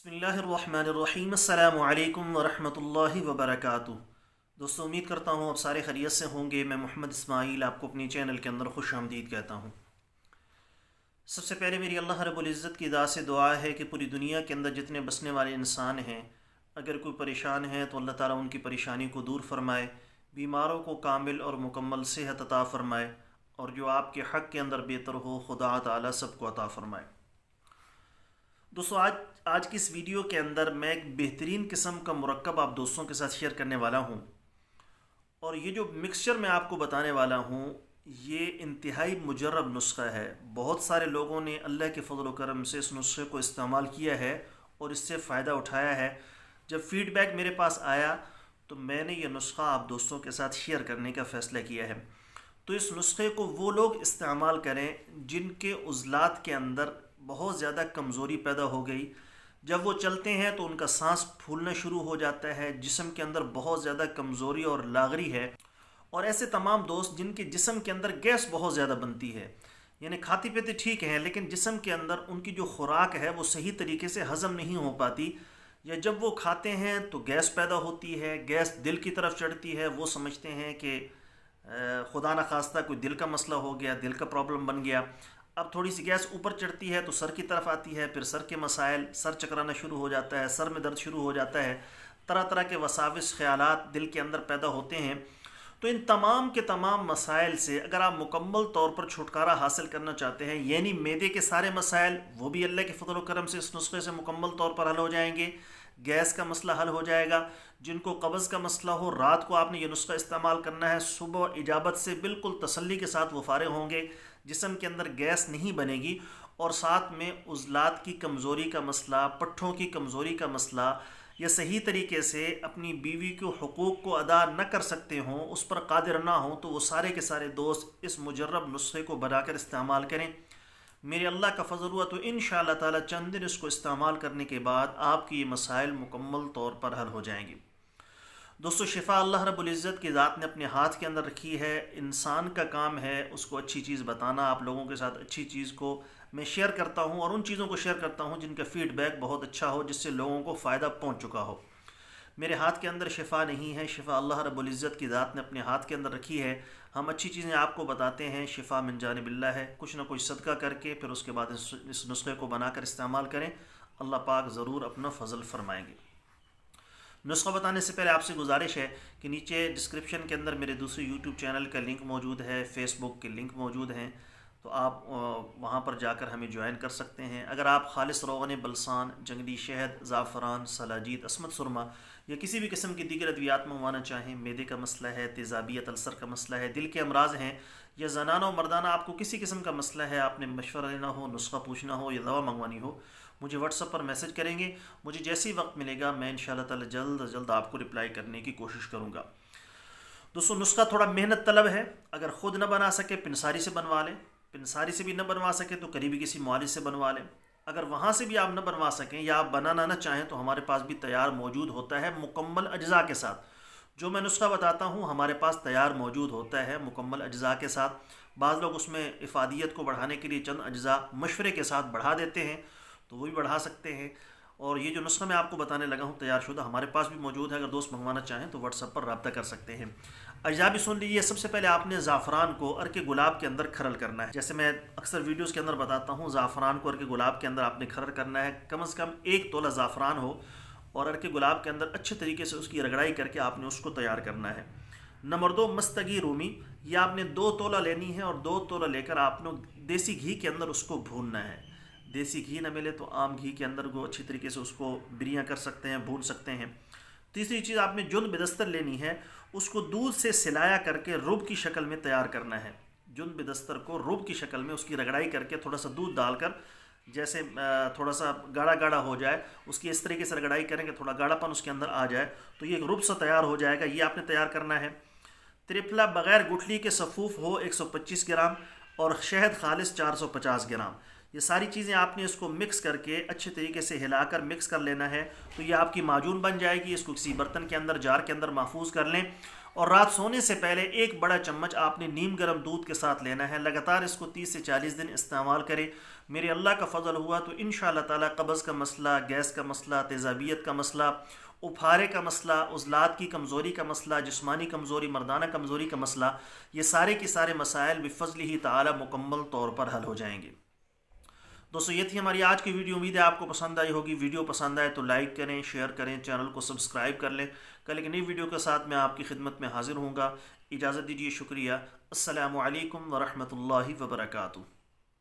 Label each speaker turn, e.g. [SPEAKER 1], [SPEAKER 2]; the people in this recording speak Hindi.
[SPEAKER 1] बसमीम अल्लाम वरहमतुल्लाहि वबरकातुहू। दोस्तों, उम्मीद करता हूँ आप सारे खरीत से होंगे। मैं मोहम्मद इस्माइल आपको अपने चैनल के अंदर खुश आमदीद कहता हूँ। सबसे पहले मेरी अल्लाह रब्ज़त की दास से दुआ है कि पूरी दुनिया के अंदर जितने बसने वाले इंसान हैं, अगर कोई परेशान है तो अल्लाह ताला उनकी परेशानी को दूर फरमाए, बीमारों को कामिल और मुकम्मल सेहत अता फ़रमाए, और जो आपके हक़ के अंदर बेहतर हो, खुदा ताला सबको अता फ़रमाए। दोस्तों, आज आज की इस वीडियो के अंदर मैं एक बेहतरीन किस्म का मरकब आप दोस्तों के साथ शेयर करने वाला हूँ। और ये जो मिक्सचर मैं आपको बताने वाला हूँ, ये इंतहाई मुजरब नुस्खा है। बहुत सारे लोगों ने अल्लाह के फजल करम से इस नुस्खे को इस्तेमाल किया है और इससे फ़ायदा उठाया है। जब फ़ीडबैक मेरे पास आया तो मैंने ये नुस्खा आप दोस्तों के साथ शेयर करने का फ़ैसला किया है। तो इस नुस्खे को वो लोग इस्तेमाल करें जिनके उज़लात के अंदर बहुत ज़्यादा कमज़ोरी पैदा हो गई। जब वो चलते हैं तो उनका सांस फूलना शुरू हो जाता है, जिसम के अंदर बहुत ज़्यादा कमज़ोरी और लागरी है। और ऐसे तमाम दोस्त जिनके जिसम के अंदर गैस बहुत ज़्यादा बनती है, यानी खाती पीते ठीक हैं, लेकिन जिसम के अंदर उनकी जो खुराक है वो सही तरीके से हज़म नहीं हो पाती। या जब वो खाते हैं तो गैस पैदा होती है, गैस दिल की तरफ़ चढ़ती है, वो समझते हैं कि खुदा न खास्ता कोई दिल का मसला हो गया, दिल का प्रॉब्लम बन गया। अब थोड़ी सी गैस ऊपर चढ़ती है तो सर की तरफ़ आती है, फिर सर के मसाइल, सर चकराना शुरू हो जाता है, सर में दर्द शुरू हो जाता है। तरह तरह के वसाविस ख्याल दिल के अंदर पैदा होते हैं। तो इन तमाम के तमाम मसाइल से अगर आप मुकम्मल तौर पर छुटकारा हासिल करना चाहते हैं, यानी मैदे के सारे मसाइल, वो भी अल्लाह के फजल करम से इस नुस्खे से मुकम्मल तौर पर हल हो जाएँगे। गैस का मसला हल हो जाएगा, जिनको कब्ज़ का मसला हो, रात को आपने ये नुस्खा इस्तेमाल करना है, सुबह इजाबत से बिल्कुल तसल्ली के साथ वो फारे होंगे, जिसम के अंदर गैस नहीं बनेगी और साथ में उजलात की कमज़ोरी का मसला, पट्ठों की कमज़ोरी का मसला, या सही तरीके से अपनी बीवी के हकूक़ को अदा न कर सकते हों, उस पर कादिर ना हो तो वो सारे के सारे दोस्त इस मुजरब नुस्खे को बनाकर इस्तेमाल करें। मेरे अल्लाह का फजल हुआ तो इन ताला चंद दिन इसको इस्तेमाल करने के बाद आपकी ये मसाइल मुकम्मल तौर पर हल हो जाएँगे। दोस्तों, शिफा अल्लाह रब्ज़त की ज़ात ने अपने हाथ के अंदर रखी है। इंसान का काम है उसको अच्छी चीज़ बताना। आप लोगों के साथ अच्छी चीज़ को मैं शेयर करता हूँ और उन चीज़ों को शेयर करता हूँ जिनका फ़ीडबैक बहुत अच्छा हो, जिससे लोगों को फ़ायदा पहुँच चुका हो। मेरे हाथ के अंदर शिफा नहीं है, शिफा अल्लाह रब्ज़त की ज़ात ने अपने हाथ के अंदर रखी है। हम अच्छी चीज़ें आपको बताते हैं, शिफा मिन जानबिल्ला है। कुछ ना कुछ सदका करके, फिर उसके बाद इस नुस्खे को बनाकर इस्तेमाल करें। अल्लाह पाक ज़रूर अपना फ़ज़ल फरमाएँगे। नुस्खा बताने से पहले आपसे गुजारिश है कि नीचे डिस्क्रिप्शन के अंदर मेरे दूसरे यूट्यूब चैनल का लिंक मौजूद है फेसबुक के लिंक मौजूद हैं। तो आप वहाँ पर जाकर हमें ज्वाइन कर सकते हैं। अगर आप खालिस रोगन बलसान, जंगली शहद, ज़ाफ़रान, सलाजीत, असमत सुरमा या किसी भी किस्म की दीगर अद्वियात मंगवाना चाहें, मेदे का मसला है तेज़ाबियत अलसर का मसला है, दिल के अमराज हैं या जनाना और मर्दाना, आपको किसी किस्म का मसला है, आपने मशवरा लेना हो, नुस्खा पूछना हो या दवा मंगवानी हो, मुझे व्हाट्सअप पर मैसेज करेंगे। मुझे जैसे ही वक्त मिलेगा, मैं इन ताला जल्द जल्द आपको रिप्लाई करने की कोशिश करूँगा। दोस्तों, नुस्खा थोड़ा मेहनत तलब है। अगर ख़ुद ना बना सके, पिनसारी से बनवा लें। पिनसारी से भी न बनवा सकें तो करीबी किसी मालिक से बनवा लें। अगर वहाँ से भी आप न बनवा सकें या आप बनाना ना चाहें तो हमारे पास भी तैयार मौजूद होता है मुकम्मल अज्जा के साथ। जो मैं नुस्खा बताता हूँ, हमारे पास तैयार मौजूद होता है मुकम्मल अज्जा के साथ। बाज़ लोग उसमें इफ़ादियत को बढ़ाने के लिए चंद अज्जा मशवरे के साथ बढ़ा देते हैं तो वो भी बढ़ा सकते हैं। और ये जो नुस्खा मैं आपको बताने लगा हूँ तैयार शुदा हमारे पास भी मौजूद है। अगर दोस्त मंगवाना चाहें तो व्हाट्सअप पर रबता कर सकते हैं। अजा भी सुन लीजिए, सबसे पहले आपने ज़ाफ़रान को अर्क गुलाब के अंदर खरल करना है। जैसे मैं अक्सर वीडियोज़ के अंदर बताता हूँ, ज़ाफ़रान को अर्क गुलाब के अंदर आपने खरल करना है। कम अज़ कम एक तोला ज़ाफ़रान हो और अर्क गुलाब के अंदर अच्छे तरीके से उसकी रगड़ाई करके आपने उसको तैयार करना है। नंबर दो, मस्तगी रूमी। ये आपने दो तोला लेनी है और दो तोला लेकर आपने देसी घी के अंदर उसको भूनना है। देसी घी ना मिले तो आम घी के अंदर को अच्छी तरीके से उसको बिरियाँ कर सकते हैं, भून सकते हैं। तीसरी चीज़ आपने जुन बेदस्तर लेनी है, उसको दूध से सिलाया करके रुब की शक्ल में तैयार करना है। जुन बेदस्तर को रुब की शक्ल में उसकी रगड़ाई करके थोड़ा सा दूध डालकर, जैसे थोड़ा सा गाढ़ा गाढ़ा हो जाए, उसकी इस तरीके से रगड़ाई करेंगे, थोड़ा गाढ़ापन उसके अंदर आ जाए तो ये रुब सा तैयार हो जाएगा, ये आपने तैयार करना है। त्रिफला बग़ैर गुठली के सफ़ूफ हो 125 ग्राम और शहद खालिश 450 ग्राम। ये सारी चीज़ें आपने इसको मिक्स करके अच्छे तरीके से हिलाकर मिक्स कर लेना है। तो ये आपकी माजून बन जाएगी, इसको किसी बर्तन के अंदर, जार के अंदर महफूज कर लें। और रात सोने से पहले एक बड़ा चम्मच आपने नीम गर्म दूध के साथ लेना है। लगातार इसको 30 से 40 दिन इस्तेमाल करें। मेरे अल्लाह का फजल हुआ तो इन ताला कब्ज़ का मसला, गैस का मसला, तेज़ाबियत का मसला, उफारे का मसला उजलात की कमज़ोरी का मसला, जिस्मानी कमज़ोरी, मर्दाना कमज़ोरी का मसला, ये सारे के सारे मसाइल बिफजल ही ताला मुकम्मल तौर पर हल हो जाएँगे। दोस्तों, ये थी हमारी आज की वीडियो। उम्मीद है आपको पसंद आई होगी। वीडियो पसंद आए तो लाइक करें, शेयर करें, चैनल को सब्सक्राइब कर लें। कल एक नई वीडियो के साथ मैं आपकी खिदमत में हाजिर हूँगा। इजाज़त दीजिए, शुक्रिया। असलकम वरहमल वर्का